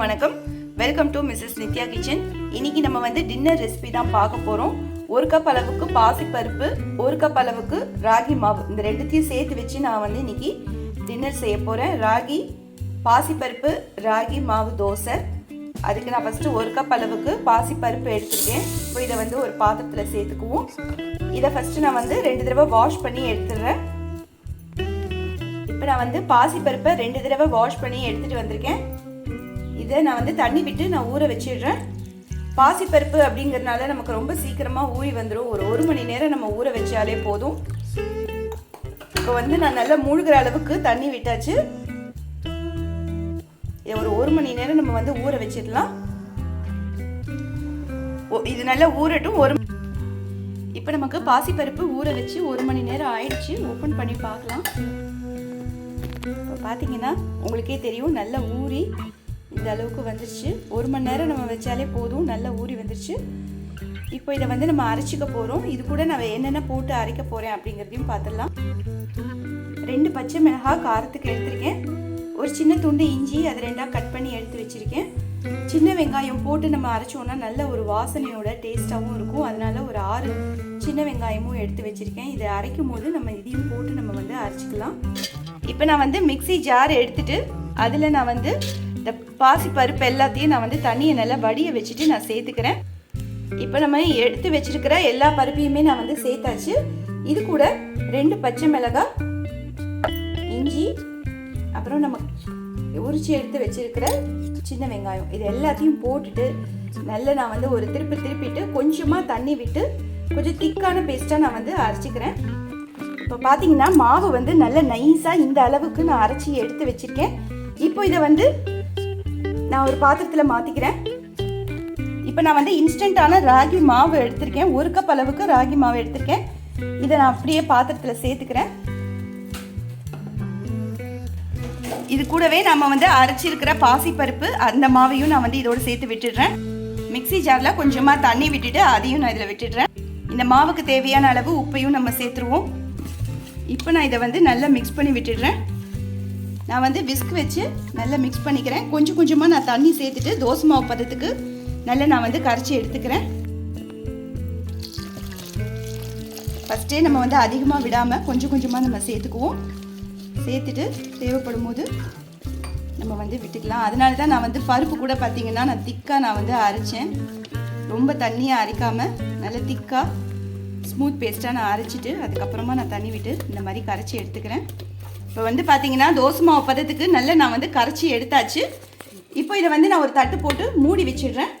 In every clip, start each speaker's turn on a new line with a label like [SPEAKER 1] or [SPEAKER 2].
[SPEAKER 1] வணக்கம். Welcome to Mrs Nithya kitchen இன்னைக்கு நம்ம வந்து டின்னர் ரெசிபி தான் பார்க்க போகிறோம் ஒரு கப் அளவுக்கு பாசிப்பருப்பு ஒரு கப் அளவுக்கு ராகி மாவு. இந்த ரெண்டுத்தையும் சேர்த்து வச்சு நான் வந்து இன்னைக்கு டின்னர் செய்ய போகிறேன் ராகி பாசிப்பருப்பு ராகி மாவு தோசை. அதுக்கு நான் ஃபஸ்ட்டு ஒரு கப் அளவுக்கு பாசிப்பருப்பு எடுத்துருக்கேன். இப்போ இதை வந்து ஒரு பாத்திரத்தில் சேர்த்துக்குவோம். இதை ஃபஸ்ட்டு நான் வந்து ரெண்டு தடவை வாஷ் பண்ணி எடுத்துடுறேன். இப்போ நான் வந்து பாசிப்பருப்பை ரெண்டு தடவை வாஷ் பண்ணி எடுத்துகிட்டு வந்திருக்கேன். இதை நான் வந்து தண்ணி விட்டு நான் ஊற வச்சிடுறேன். பாசிப்பருப்பு அப்படிங்கிறதுனால நமக்கு ரொம்ப சீக்கிரமாக ஊறி வந்துடும் ஒரு ஒரு மணி நேரம் நம்ம ஊற வச்சாலே போதும். இப்போ வந்து நான் நல்லா மூழ்கிற அளவுக்கு தண்ணி விட்டாச்சு. இதை ஒரு ஒரு மணி நேரம் நம்ம வந்து ஊற வச்சிடலாம். ஓ, இது நல்லா ஊறட்டும். ஒரு இப்போ நமக்கு பாசிப்பருப்பு ஊற வச்சு ஒரு மணி நேரம் ஆயிடுச்சு. ஓப்பன் பண்ணி பார்க்கலாம். இப்போ பார்த்தீங்கன்னா உங்களுக்கே தெரியும் நல்லா ஊறி இந்த அளவுக்கு வந்துருச்சு. ஒரு மணி நேரம் நம்ம வச்சாலே போதும். நல்லா ஊறி வந்துருச்சு. இப்போ இதை வந்து நம்ம அரைச்சிக்க போகிறோம் இது கூட நான் என்னென்ன போட்டு அரைக்க போகிறேன் அப்படிங்கிறதையும் பார்த்துடலாம். ரெண்டு பச்சை மிளகாய் காரத்துக்கு எடுத்திருக்கேன். ஒரு சின்ன துண்டு இஞ்சி அதை ரெண்டாக கட் பண்ணி எடுத்து வச்சுருக்கேன். சின்ன வெங்காயம் போட்டு நம்ம அரைச்சோன்னா நல்ல ஒரு வாசனையோட டேஸ்ட்டாகவும் இருக்கும். அதனால ஒரு ஆறு சின்ன வெங்காயமும் எடுத்து வச்சுருக்கேன். இதை அரைக்கும் போது நம்ம இதையும் போட்டு நம்ம வந்து அரைச்சிக்கலாம். இப்போ நான் வந்து மிக்சி ஜார் எடுத்துட்டு அதில் நான் வந்து இந்த பாசி பருப்பு எல்லாத்தையும் நான் வந்து தண்ணியை நல்லா வடிய வச்சுட்டு நான் சேர்த்துக்கிறேன். இப்போ நம்ம எடுத்து வச்சிருக்கிற எல்லா பருப்பையுமே நான் வந்து சேர்த்தாச்சு. இது கூட ரெண்டு பச்சை மிளகாய் இஞ்சி அப்புறம் நம்ம உரிச்சு எடுத்து வச்சிருக்கிற சின்ன வெங்காயம். இது எல்லாத்தையும் போட்டுட்டு நல்லா நான் வந்து ஒரு திருப்பி திருப்பிட்டு கொஞ்சமாக தண்ணி விட்டு கொஞ்சம் திக்கான பேஸ்ட்டாக நான் வந்து அரைச்சிக்கிறேன். இப்போ பார்த்தீங்கன்னா மாவு வந்து நல்ல நைஸாக இந்த அளவுக்கு நான் அரைச்சி எடுத்து வச்சுருக்கேன். இப்போ இதை வந்து நான் ஒரு பாத்திரத்தில் மாற்றிக்கிறேன் இப்போ நான் வந்து இன்ஸ்டண்ட்டான ராகி மாவு எடுத்திருக்கேன். ஒரு கப் அளவுக்கு ராகி மாவு எடுத்திருக்கேன். இதை நான் அப்படியே பாத்திரத்தில் சேர்த்துக்கிறேன். இது கூடவே நம்ம வந்து அரைச்சிருக்கிற பாசிப்பருப்பு அந்த மாவையும் நான் வந்து இதோடு சேர்த்து விட்டுடுறேன். மிக்ஸி ஜாரில் கொஞ்சமாக தண்ணி விட்டுட்டு அதையும் நான் இதில் விட்டுடுறேன். இந்த மாவுக்கு தேவையான அளவு உப்பையும் நம்ம சேர்த்துருவோம். இப்போ நான் இதை வந்து நல்லா மிக்ஸ் பண்ணி விட்டுடுறேன். நான் வந்து விஸ்க் வச்சு நல்லா மிக்ஸ் பண்ணிக்கிறேன். கொஞ்சம் கொஞ்சமாக நான் தண்ணி சேர்த்துட்டு தோசை மாவு பதத்துக்கு நல்லா நான் வந்து கரைச்சி எடுத்துக்கிறேன். ஃபஸ்ட்டே நம்ம வந்து அதிகமாக விடாமல் கொஞ்சம் கொஞ்சமாக நம்ம சேர்த்துக்குவோம். சேர்த்துட்டு தேவைப்படும் போது நம்ம வந்து விட்டுக்கலாம். அதனால தான் நான் வந்து பருப்பு கூட பார்த்திங்கன்னா நான் திக்காக நான் வந்து அரைச்சேன். ரொம்ப தண்ணியாக அரைக்காமல் நல்லா திக்காக ஸ்மூத் பேஸ்ட்டாக நான் அரைச்சிட்டு அதுக்கப்புறமா நான் தண்ணி விட்டு இந்த மாதிரி கரைச்சி எடுத்துக்கிறேன். இப்போ வந்து பார்த்தீங்கன்னா தோசை மாவு பதத்துக்கு நல்லா நான் வந்து கரைச்சி எடுத்தாச்சு. இப்போ இதை வந்து நான் ஒரு தட்டு போட்டு மூடி வச்சிடுறேன்.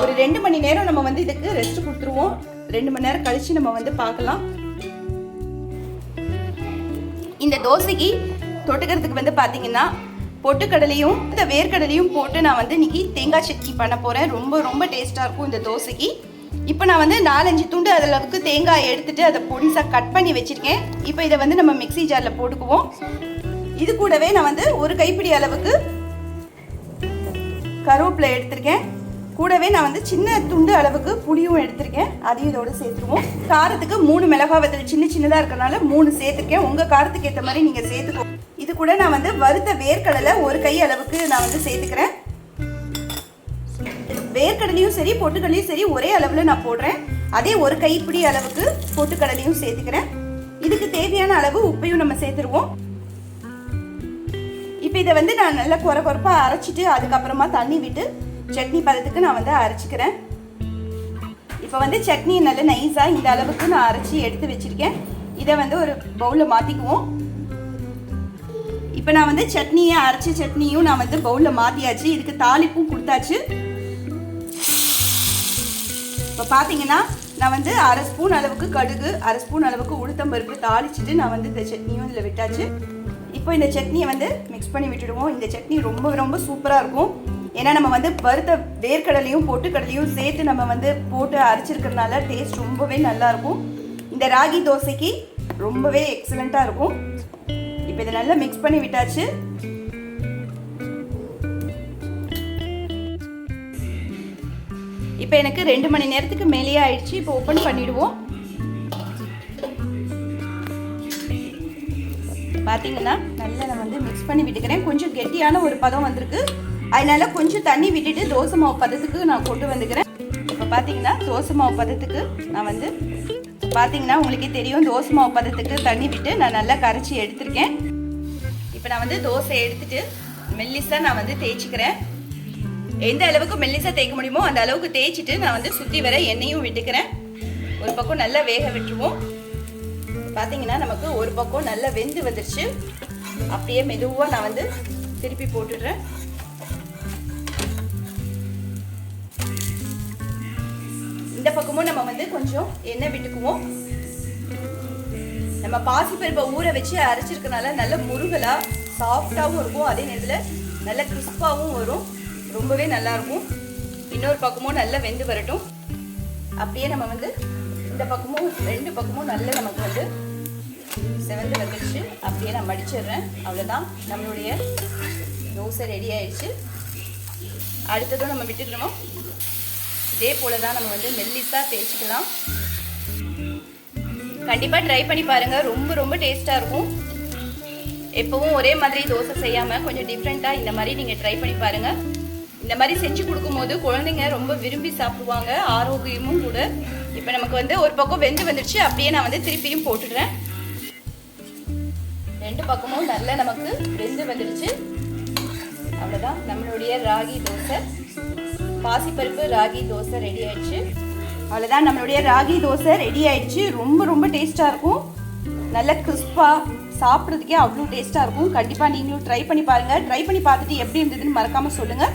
[SPEAKER 1] ஒரு ரெண்டு மணி நேரம் நம்ம வந்து இதுக்கு ரெஸ்ட் கொடுத்துருவோம். ரெண்டு மணி நேரம் கழிச்சு நம்ம வந்து பார்க்கலாம். இந்த தோசைக்கு தொட்டுக்கிறதுக்கு வந்து பார்த்தீங்கன்னா பொட்டுக்கடலையும் இந்த வேர்க்கடலையும் போட்டு நான் வந்து இன்னைக்கு தேங்காய் சட்னி பண்ண போகிறேன் ரொம்ப ரொம்ப டேஸ்ட்டாக இருக்கும் இந்த தோசைக்கு. இப்போ நான் வந்து நாலஞ்சு துண்டு அளவுக்கு தேங்காய் எடுத்துட்டு அதை பொடிசாக கட் பண்ணி வச்சுருக்கேன். இப்போ இதை வந்து நம்ம மிக்ஸி ஜாரில் போட்டுக்குவோம். இது கூடவே நான் வந்து ஒரு கைப்பிடி அளவுக்கு கருவேப்பிலை எடுத்திருக்கேன். கூடவே நான் வந்து சின்ன துண்டு அளவுக்கு புளியும் எடுத்திருக்கேன். அதையும் இதோட சேர்த்துருவோம் காரத்துக்கு மூணு மிளகாய் வத்தல் சின்ன சின்னதாக இருக்கிறனால மூணு சேர்த்துருக்கேன். உங்கள் காரத்துக்கு ஏற்ற மாதிரி நீங்கள் சேர்த்துக்கோ. இது கூட நான் வந்து வறுத்த வேர்க்கடலை ஒரு கை அளவுக்கு நான் வந்து சேர்த்துக்கிறேன். வேர்க்கடலையும் சரி பொட்டுக்கடலையும் சரி ஒரே அளவில் நான் போடுறேன். அதே ஒரு கைப்பிடி அளவுக்கு பொட்டுக்கடலையும் சேர்த்துக்கிறேன். இதுக்கு தேவையான அளவு உப்பையும் நம்ம சேர்த்துருவோம். இப்போ இதை வந்து நான் நல்லா குறை குறைப்பாக அரைச்சிட்டு அதுக்கப்புறமா தண்ணி விட்டு சட்னி பதத்துக்கு நான் வந்து அரைச்சிக்கிறேன். இப்போ வந்து சட்னி நல்ல நைஸாக இந்த அளவுக்கு நான் அரைச்சி எடுத்து வச்சிருக்கேன். இதை வந்து ஒரு பவுலில் மாற்றிக்குவோம் இப்போ நான் வந்து சட்னியை அரைச்ச சட்னியும் நான் வந்து பவுலில் மாற்றியாச்சு இதுக்கு தாளிப்பும் கொடுத்தாச்சு. இப்போ பார்த்தீங்கன்னா நான் வந்து அரை ஸ்பூன் அளவுக்கு கடுகு அரை ஸ்பூன் அளவுக்கு உளுத்தம்பருப்பு தாளிச்சிட்டு நான் வந்து இந்த சட்னியும் இதில் விட்டாச்சு. இப்போ இந்த சட்னியை வந்து மிக்ஸ் பண்ணி விட்டுடுவோம். இந்த சட்னி ரொம்ப ரொம்ப சூப்பராக இருக்கும். ஏன்னா நம்ம வந்து வறுத்த வேர்க்கடலையும் பொட்டுக்கடலையும் சேர்த்து நம்ம வந்து போட்டு அரைச்சிருக்கிறதுனால டேஸ்ட் ரொம்பவே நல்லாயிருக்கும் இந்த ராகி தோசைக்கு ரொம்பவே எக்ஸலண்ட்டாக இருக்கும். இப்போ இதை நல்லா மிக்ஸ் பண்ணி விட்டாச்சு. இப்போ எனக்கு ரெண்டு மணி நேரத்துக்கு மேலேயே ஆயிடுச்சு. இப்போ ஓப்பன் பண்ணிடுவோம். பார்த்தீங்கன்னா நல்லா நான் வந்து மிக்ஸ் பண்ணி விட்டுக்கிறேன். கொஞ்சம் கெட்டியான ஒரு பதம் வந்திருக்கு. அதனால கொஞ்சம் தண்ணி விட்டுட்டு தோசை மாவு பதத்துக்கு நான் கொண்டு வந்துக்கிறேன். இப்போ பார்த்தீங்கன்னா தோசை மாவு பதத்துக்கு நான் வந்து பார்த்தீங்கன்னா உங்களுக்கே தெரியும். தோசை மாவு பதத்துக்கு தண்ணி விட்டு நான் நல்லா கரைச்சி எடுத்திருக்கேன். இப்போ நான் வந்து தோசை எடுத்துட்டு மெல்லிஸாக நான் வந்து தேய்ச்சிக்கிறேன். எந்த அளவுக்கு மெல்லிசா தேய்க்க முடியுமோ அந்த அளவுக்கு தேய்ச்சிட்டு நான் வந்து சுற்றி வர எண்ணெயும் விட்டுக்கிறேன். ஒரு பக்கம் நல்லா வேக விட்டுருவோம். பார்த்தீங்கன்னா நமக்கு ஒரு பக்கம் நல்லா வெந்து வந்துருச்சு. அப்படியே மெதுவாக நான் வந்து திருப்பி போட்டுடுறேன். இந்த பக்கமும் நம்ம வந்து கொஞ்சம் எண்ணெய் விட்டுக்குவோம். நம்ம பாசிப்பருப்பை ஊற வச்சு அரைச்சிருக்கனால நல்ல முருகலா சாஃப்டாகவும் இருக்கும். அதே நேரத்தில் நல்ல கிறிஸ்பாகவும் வரும். ரொம்பவே நல்லா இருக்கும் இன்னொரு பக்கமும் நல்லா வெந்து வரட்டும். அப்படியே நம்ம வந்து இந்த பக்கமும் ரெண்டு பக்கமும் நல்ல நமக்கு வந்து செவந்து வந்துடுச்சு அப்படியே நான் மடிச்சிடுறேன். அவ்வளோதான் நம்மளுடைய தோசை ரெடி ஆயிடுச்சு. அடுத்ததும் நம்ம விட்டுக்கிறோம். இதே போல தான் நம்ம வந்து மெல்லிஸாக தேய்ச்சிக்கலாம். கண்டிப்பாக ட்ரை பண்ணி பாருங்கள் ரொம்ப ரொம்ப டேஸ்ட்டாக இருக்கும். எப்பவும் ஒரே மாதிரி தோசை செய்யாமல் கொஞ்சம் டிஃப்ரெண்ட்டாக இந்த மாதிரி நீங்கள் ட்ரை பண்ணி பாருங்கள் இந்த மாதிரி செஞ்சு கொடுக்கும்போது குழந்தைங்க ரொம்ப விரும்பி சாப்பிடுவாங்க ஆரோக்கியமும் கூட. இப்போ நமக்கு வந்து ஒரு பக்கம் வெந்து வந்துடுச்சு அப்படியே நான் வந்து திருப்பியும் போட்டுடுறேன். ரெண்டு பக்கமும் நல்லா நமக்கு வெந்து வந்துடுச்சு அவ்வளோதான் நம்மளுடைய ராகி தோசை. பாசிப்பருப்பு ராகி தோசை ரெடி ஆயிடுச்சு. அவ்வளோதான் நம்மளுடைய ராகி தோசை ரெடி ஆயிடுச்சு. ரொம்ப ரொம்ப டேஸ்ட்டாக இருக்கும். நல்ல கிறிஸ்பாக சாப்பிட்றதுக்கே அவ்வளோ டேஸ்ட்டாக இருக்கும். கண்டிப்பாக நீங்களும் ட்ரை பண்ணி பாருங்கள் ட்ரை பண்ணி பார்த்துட்டு எப்படி இருந்ததுன்னு மறக்காமல் சொல்லுங்கள்